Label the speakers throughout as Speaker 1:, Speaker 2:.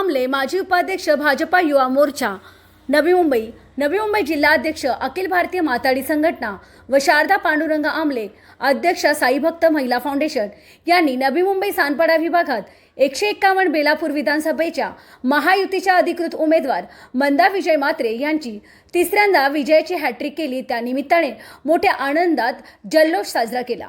Speaker 1: आमले माजी उपाध्यक्ष भाजपा युवा मोर्चा. नवी मुंबई. नवी मुंबई जिल्हाध्यक्ष अखिल भारतीय माताडी संघटना व शारदा पांडुरंग आमले अध्यक्ष साईभक्त महिला फाउंडेशन यांनी नवी मुंबई सानपाडा विभागात एकशे एक्कावन्न बेलापूर विधानसभेच्या महायुतीच्या अधिकृत उमेदवार मंदा विजय मात्रे यांची तिसऱ्यांदा विजयाची हॅट्रिक केली. त्या निमित्ताने मोठ्या आनंदात जल्लोष साजरा केला.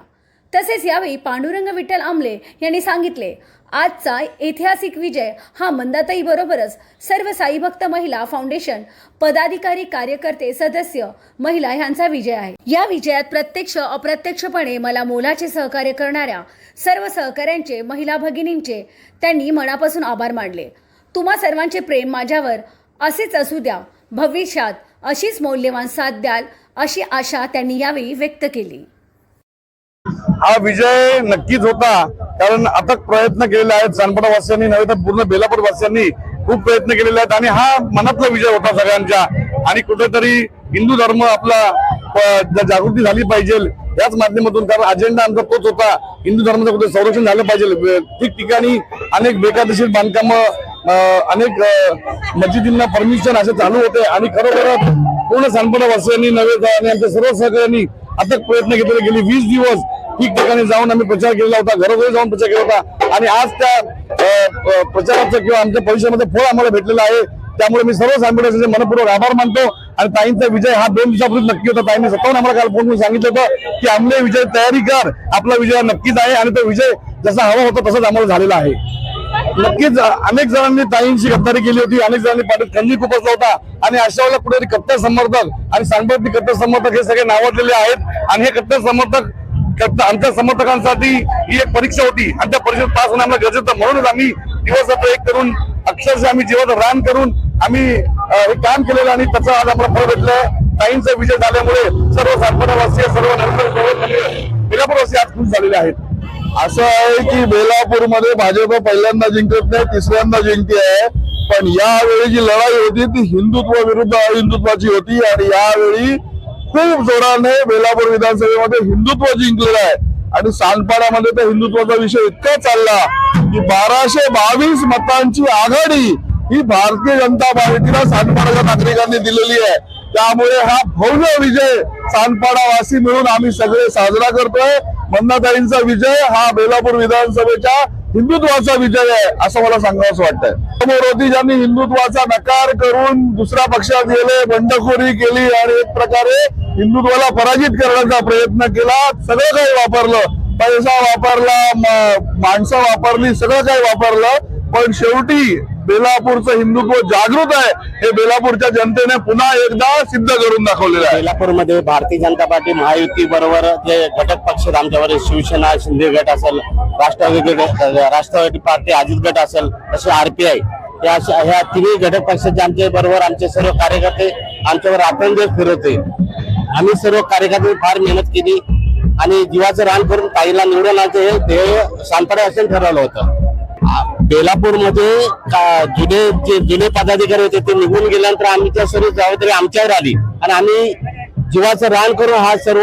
Speaker 1: तसेच यावेळी पांडुरंग विठ्ठल आमले यांनी सांगितले आजचा ऐतिहासिक विजय हा मंदाताई बरोबरच सर्व साईभक्त महिला फाउंडेशन पदाधिकारी कार्यकर्ते सदस्य महिला यांचा विजय आहे. या विजयात प्रत्यक्ष अप्रत्यक्षपणे मला मोलाचे सहकार्य करणाऱ्या सर्व सहकाऱ्यांचे महिला भगिनींचे त्यांनी मनापासून आभार मानले. तुम्हा सर्वांचे प्रेम माझ्यावर असेच असू द्या भविष्यात अशीच मौल्यवान साथ द्याल अशी आशा त्यांनी यावेळी व्यक्त केली.
Speaker 2: हा विजय नक्कीच होता. कारण अथक प्रयत्न केलेले आहेत सानपटावासियांनी नव्हे तर पूर्ण बेलापूर वासियांनी खूप प्रयत्न केलेले आहेत. आणि हा मनातला विजय होता सगळ्यांच्या. आणि कुठेतरी हिंदू धर्म आपला जागृती झाली पाहिजे याच माध्यमातून कारण अजेंडा आमचा तोच होता. हिंदू धर्माचं कुठे संरक्षण झालं पाहिजे. ठिकठिकाणी अनेक बेकायदेशीर बांधकामं अनेक मस्जिदींना परमिशन असे चालू होते. आणि खरोखर पूर्ण सानपाडा वासियांनी नव्हे आणि आमच्या सर्व सहकार्यांनी अथक प्रयत्न घेतले गेले वीस दिवस ठिकठिकाणी जाऊन आम्ही प्रचार केलेला होता घरोघरी जाऊन प्रचार केला होता. आणि आज त्या प्रचाराचं किंवा आमच्या परिषदेमध्ये फळ आम्हाला भेटलेलं आहे. त्यामुळे मी सर्व सांगण्याचे मनपूर्वक आभार मानतो. आणि ताईंचा विजय हा दोन दिवसापूर्वी नक्की होता. ताईंनी स्वतःहून आम्हाला काल फोन करून सांगितलं होतं की आमले विजय तयारी कर. आपला विजय नक्कीच आहे आणि तो विजय जसा हवा होता तसाच आम्हाला झालेला आहे. नक्कीच अनेक जणांनी ताईंची गद्दारी केली होती. अनेक जणांनी पाठीत खंजी खुपसला होता. आणि अशा वेळेला कुठेतरी कट्टर समर्थक आणि सांगपती कट्टर समर्थक हे सगळे नावाजलेले आहेत. आणि हे कट्टर समर्थक आमच्या समर्थकांसाठी ही एक परीक्षा होती. आणि त्या परीक्षेत पास होणं आम्हाला गरजेचं म्हणूनच आम्ही दिवस एक करून अक्षरशः आम्ही जीवाचं रान करून आम्ही हे काम केलेलं आणि त्याचा आज आम्हाला फळ भेटलंय. ताईंचा विजय झाल्यामुळे सर्व सातपाडावासी सर्व बेलापूरवासी आज खुश झालेले आहेत. असं आहे की बेलापूरमध्ये भाजप पहिल्यांदा जिंकत नाही तिसऱ्यांदा जिंकते आहे. पण यावेळी जी लढाई होती ती हिंदुत्व विरुद्ध अहिंदुत्वाची होती आणि यावेळी खूप जोराने बेलापूर विधानसभेमध्ये हिंदुत्व जिंकलेलं आहे. आणि सानपाड्यामध्ये तर हिंदुत्वाचा विषय इतका चालला की बाराशे बावीस मतांची आघाडी ही भारतीय जनता पार्टीला सानपाड्याच्या नागरिकांनी दिलेली आहे. त्यामुळे हा भव्य विजय सांडपाडावासी मिळून आम्ही सगळे साजरा करतोय. मन्नाताईंचा विजय हा बेलापूर विधानसभेच्या हिंदुत्वाचा विजय आहे असं मला सांगावंसं वाटतंय. समोर होती ज्यांनी हिंदुत्वाचा नकार करून दुसऱ्या पक्षात गेले बंडखोरी केली आणि एक प्रकारे हिंदुत्वाला पराजित करण्याचा प्रयत्न केला. सगळं काही वापरलं. पैसा वापरला माणसं वापरली सगळं काही वापरलं. पण शेवटी बेलापूरचं हिंदुत्व जागृत आहे हे बेलापूरच्या जनतेने पुन्हा एकदा सिद्ध करून दाखवलेलं आहे.
Speaker 3: बेलापूरमध्ये भारतीय जनता पार्टी महायुती बरोबर जे घटक पक्ष आहेत आमच्यावर शिवसेना शिंदे गट असेल राष्ट्रवादी गट राष्ट्रवादी पार्टी अजित गट असेल तसे आरपीआय या ह्या तिन्ही घटक पक्षाचे आमच्या बरोबर आमचे सर्व कार्यकर्ते आमच्यावर आपण जे फिरवते आम्ही सर्व कार्यकर्त्यांनी फार मेहनत केली आणि जीवाचं रान करून ताईला निवडून आणायचं हे ध्येय शांतडा असं ठरवलं होतं. बेलापूरमध्ये जुने जे जुने पदाधिकारी होते ते निघून गेल्यानंतर आम्ही त्या सर्व जबाबदारी आमच्यावर आली. आणि आम्ही जीवाचं रान करून हा सर्व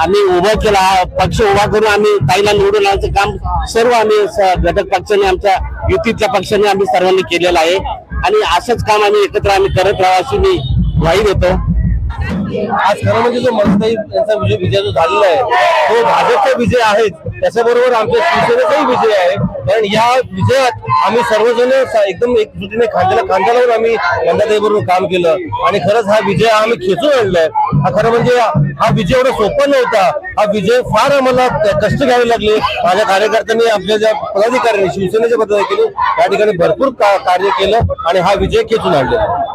Speaker 3: आम्ही उभा केला हा पक्ष उभा करून आम्ही ताईला निवडून आणायचं काम सर्व आम्ही घटक पक्षाने आमच्या युतीच्या पक्षाने आम्ही सर्वांनी केलेलं आहे. आणि असंच काम आम्ही एकत्र आम्ही करत राहावं अशी मी ग्वाही देतो
Speaker 4: आज खरं म्हणजे जो मनताई यांचा विजय विजय जो झालेला आहे तो भाजपचा विजय आहे त्याच्याबरोबर आमच्या शिवसेनेचाही विजय आहे. कारण या विजयात आम्ही सर्वजण एकदम एकजुटीने खांद्याला खांदा लावून आम्ही मंदाताई बरोबर काम केलं. आणि खरंच हा विजय आम्ही खेचून आणलाय. हा खरं म्हणजे हा विजय एवढा सोपा नव्हता. हा विजय फार आम्हाला कष्ट घ्यावे लागले. माझ्या कार्यकर्त्यांनी आपल्या ज्या पदाधिकाऱ्यांनी शिवसेनेच्या पदाधिकाऱ्यांनी या ठिकाणी भरपूर कार्य केलं आणि हा विजय खेचून आणलेला